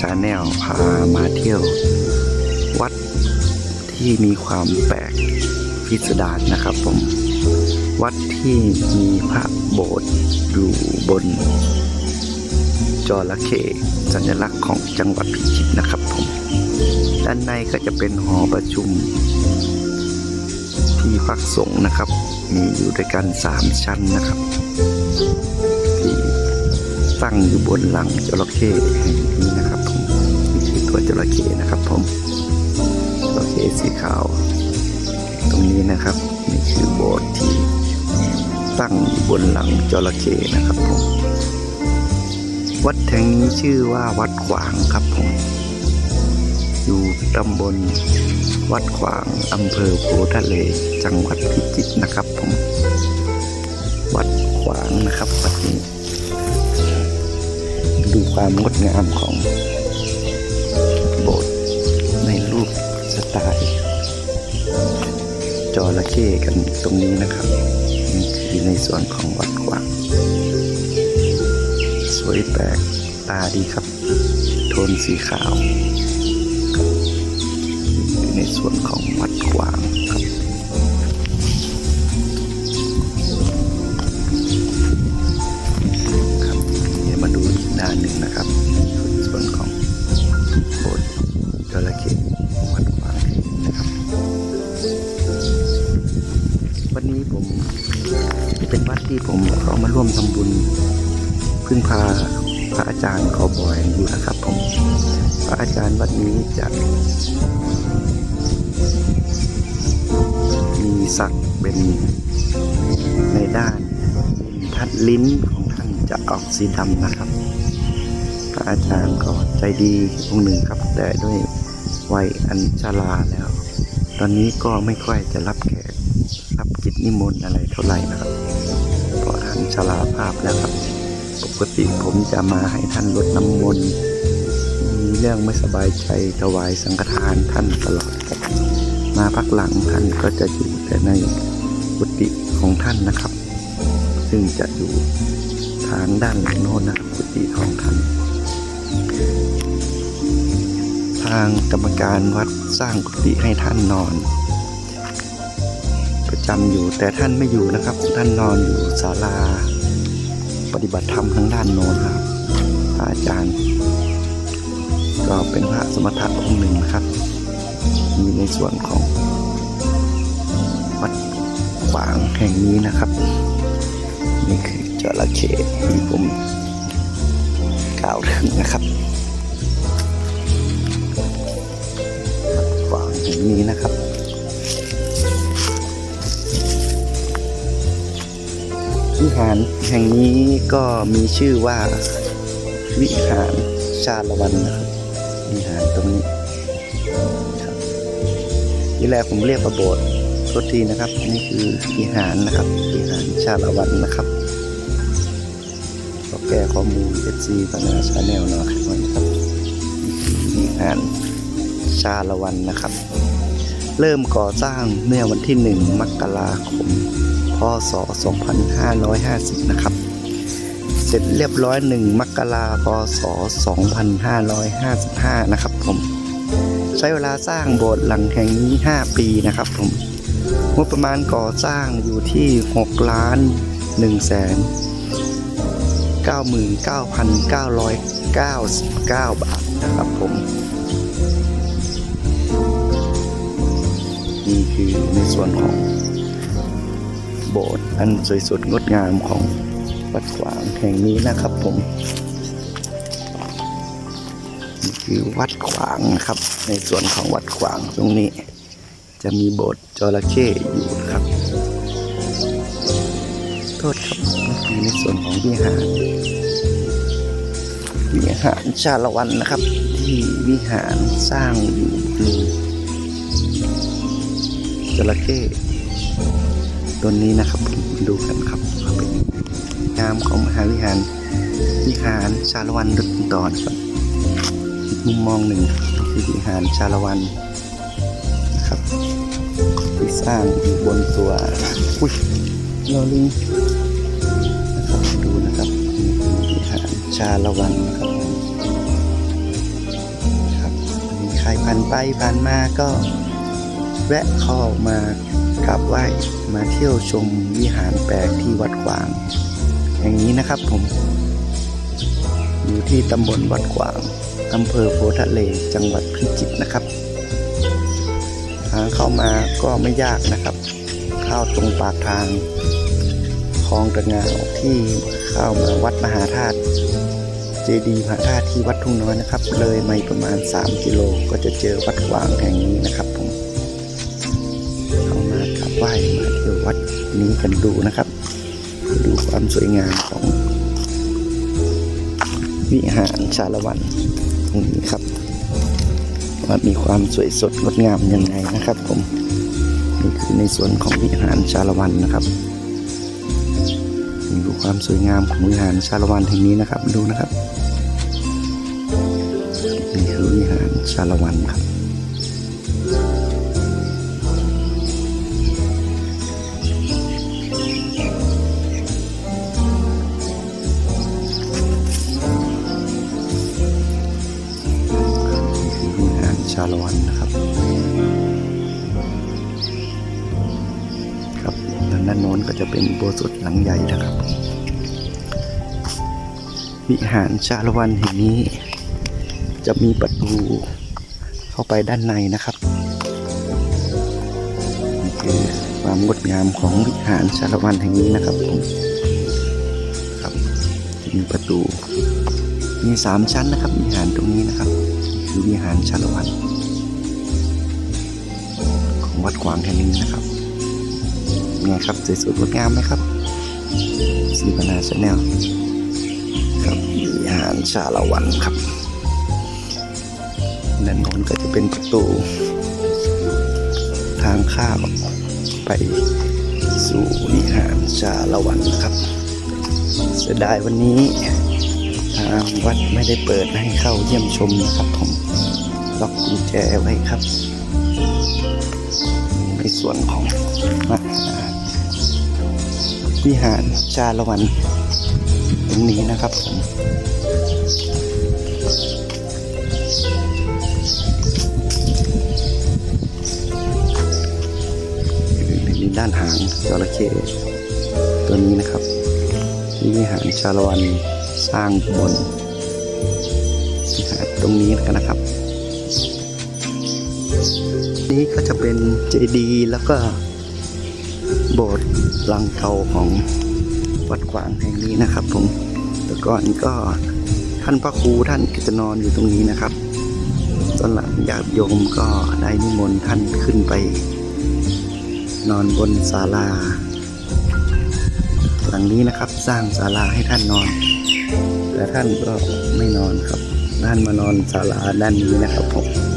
ชาแนลพามาเที่ยว วัดที่มีความแปลกพิสดารนะครับผม วัดที่มีพระโบสถ์อยู่บน จระเข้สัญลักษณ์ของจังหวัดพิจิตรนะครับผม ด้านในก็จะเป็นหอประชุม ที่พักสงฆ์นะครับ มีอยู่ด้วยกันสามชั้นนะครับ ตั้งอยู่บนหลังจระเข้แห่งนี้นะครับผมนี่คือตัวจระเข้นะครับผมจระเข้สีขาว ตรงนี้นะครับนี่คือโบสถ์ที่ตั้งอยู่บนหลังจระเข้นะครับผมวัดแห่งนี้ชื่อว่าวัดขวางครับผมอยู่ตำบลวัดขวางอำเภอโพทะเลจังหวัดพิจิตรนะครับผม วัดขวางนะครับวัดนี้ ดูความงดงามของโบสถ์ในรูปสไตล์จอระเข้กันตรงนี้นะครับนี่คือในส่วนของวัดขวางสวยแปลกตาดีครับ โทนสีขาวอยู่ในส่วนของวัดขวาง วันนี้ผมเป็นวัดที่ผมเขามาร่วมทำบุญ พึ่งพาพระอาจารย์ขอบอยอยู่นะครับผม พระอาจารย์วัดนี้จะมีศักดิ์เป็นในด้านทัดลิ้นของท่านจะออกสีดำนะครับ พระอาจารย์ก็ใจดีองค์หนึ่งครับแต่ด้วยวัยอันชราแล้ว ตอนนี้ก็ไม่ค่อยจะรับแขก กิจนิมนต์อะไรเท่าไหร่นะครับเพราะท่านชราภาพแล้วครับ ปกติผมจะมาให้ท่านลดน้ำมนต์มีเรื่องไม่สบายใจถวายสังฆทานท่านตลอด มาพักหลังท่านก็จะอยู่แต่ในกุฏิของท่านนะครับ ซึ่งจะอยู่ทางด้านหลังโน้นนะครับกุฏิของท่านทางกรรมการวัดสร้างกุฏิให้ท่านนอน จำอยู่แต่ท่านไม่อยู่นะครับ ท่านนอนอยู่ศาลา ปฏิบัติธรรมทางด้านโน้นครับอาจารย์ ก็เป็นพระสมถะองค์หนึ่งนะครับ มีในส่วนของวัดขวางแห่งนี้นะครับ นี่คือจระเข้ที่ผมกล่าวถึงนะครับวัดขวางแห่งนี้นะครับ วิหารแห่งนี้ก็มีชื่อว่า วิหารชาละวันนะครับ วิหารตรงนี้ครับที่แรกผมเรียกว่าโบสถ์โทษทีนะครับ นี่คือวิหารนะครับ วิหารชาละวันนะครับขอแก้ข้อมูลเอซีพนาชาแนลหน่อยนะครับวิหารชาละวันนะครับ เริ่มก่อสร้างเมื่อวันที่หนึ่งมกราคม ศ 2550 นะครับ เสร็จเรียบร้อย 1 มกราพศ 2555 นะครับผม ใช้เวลาสร้างโบสถ์หลังแห่งนี้ 5 ปีนะครับผม งบประมาณก่อสร้างอยู่ที่ 6 ล้าน1แสน99,999 บาทนะครับผม นี่คือในส่วนของ โบสถ์อันสวยสดงดงามของวัดขวางแห่งนี้นะครับผมนี่คือวัดขวางนะครับ ในส่วนของวัดขวางตรงนี้ จะมีโบสถ์จระเข้อยู่นะครับ โทษครับนี่คือในส่วนของวิหารวิหารชาละวันนะครับ ที่วิหารสร้างอยู่บนจระเข้ ต้นนี้นะครับดูกันครับว่าเป็นงามของมหาวิหาร วิหารชาละวันดุจตอนครับอีกมุมมองหนึ่งคือวิหารชาละวันนะครับที่สร้างอยู่บนตัวอุ้ยลอลิงนะครับดูนะครับวิหารชาละวันครับครับมีใครผ่านไปผ่านมาก็แวะเข้ามา กราบไหว้มาเที่ยวชมวิหารแปลกที่วัดกวางแห่งนี้นะครับผม อยู่ที่ตำบลวัดกวางอำเภอโพธิ์ทะเลจังหวัดพิจิตรนะครับ ทางเข้ามาก็ไม่ยากนะครับ เข้าตรงปากทางคลองตะงาวที่เข้ามาวัดมหาธาตุเจดีย์มหาธาตุที่วัดทุ่งน้อยนะครับ เลยมาประมาณ 3 กิโลก็จะเจอวัดกวางแห่งนี้นะครับผมามากราบไหว้มาเที่ยววัดนี้กันดูนะครับ ดูความสวยงามของ วิหารชาละวันตรงนี้ครับว่ามีความสวยสดงดงามยังไงนะครับ ผมนี่คือในส่วนของวิหารชาละวันนะครับดูความสวยงามของวิหารชาละวันแห่งนี้นะครับ ดูนะครับนี่คือวิหารชาละวันครับ ชาละวันนะครับ ครับด้านด้านโน้นก็จะเป็นโบสถ์หลังใหญ่นะครับวิหารชาละวันแห่งนี้ จะมีประตูเข้าไปด้านในนะครับนี่คือความงดงามของวิหารชาละวันแห่งนี้นะครับผมครับมีประตูมีสามชั้นนะครับวิหารตรงนี้นะครับ คือวิหารชาละวันของวัดขวางแห่งนี้นะครับไงครับสวยสดงดงามไหมครับสีปนาชาแนลครับวิหารชาละวันครับด้านโน้นก็จะเป็นประตู ทางข้ามไปสู่วิหารชาละวันนะครับเสียดายวันนี้ทางวัดไม่ได้เปิดให้เข้าเยี่ยมชมนะครับผม ล็อกกุญแจไว้ครับ ในส่วนของมวิหารชาละวันตรงนี้นะครับผมนี่ด้านหางจระเข้ตัวนี้นะครับ ที่วิหารชาละวันสร้างบนวิหารตรงนี้กันนะครับ นี้ก็จะเป็นเจดีย์แล้วก็โบสถ์หลังเก่าของวัดขวางแห่งนี้นะครับผมแต่ก่อนก็ท่านพระครูท่านก็จะนอนอยู่ตรงนี้นะครับ ตอนหลังญาติโยมก็ได้นิมนต์ท่านขึ้นไป นอนบนศาลา หลังนี้นะครับสร้างศาลาให้ท่านนอน แต่ท่านก็ไม่นอนครับท่านมานอนศาลาด้านนี้นะครับผม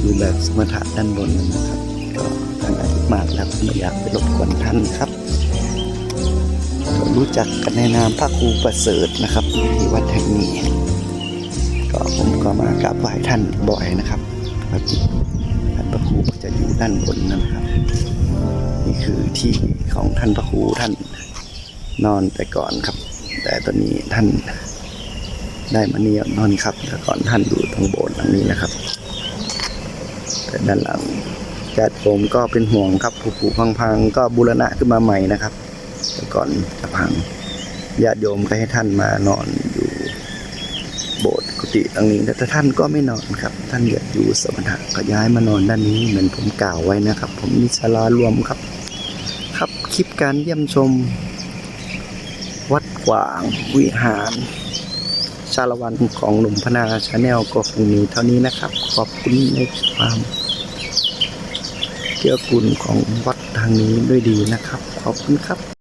อยู่แบบสมถะด้านบนนะครับก็ท่านอายุมากแล้วไม่อยากไปรบกวนท่านครับรู้จักกันในนามพระครูประเสริฐนะครับที่วัดแห่งนี้ ก็ผมก็มากราบไหว้ท่านบ่อยนะครับปกติท่านพระครูก็จะอยู่ด้านบนนะครับ นี่คือที่ของท่านพระครูท่านนอนแต่ก่อนครับ แต่ตอนนี้ท่านได้มาเนี่ยนอนครับแต่ก่อนท่านอยู่ตรงโบสถ์หลังนี้นะครับ ด้านหลังญาติโยมก็เป็นห่วงครับผุๆพังๆก็บูรณะขึ้นมาใหม่นะครับแต่ก่อนจะพังญาติโยมก็ให้ท่านมานอนอยู่โบสถ์กุฏิหลังนี้แต่ท่านก็ไม่นอนครับ ท่านอยากอยู่สมถะก็ย้ายมานอนด้านนี้เหมือนผมกล่าวไว้นะครับ ผมมีศาลารวมครับ ครับคลิปการเยี่ยมชม วัดกวางวิหารชาละวันของหนุ่มพนาชาแนลก็คงมีเท่านี้นะครับ ขอบคุณในความ เกื้อกูลของวัดทางนี้ด้วยดีนะครับ ขอบคุณครับ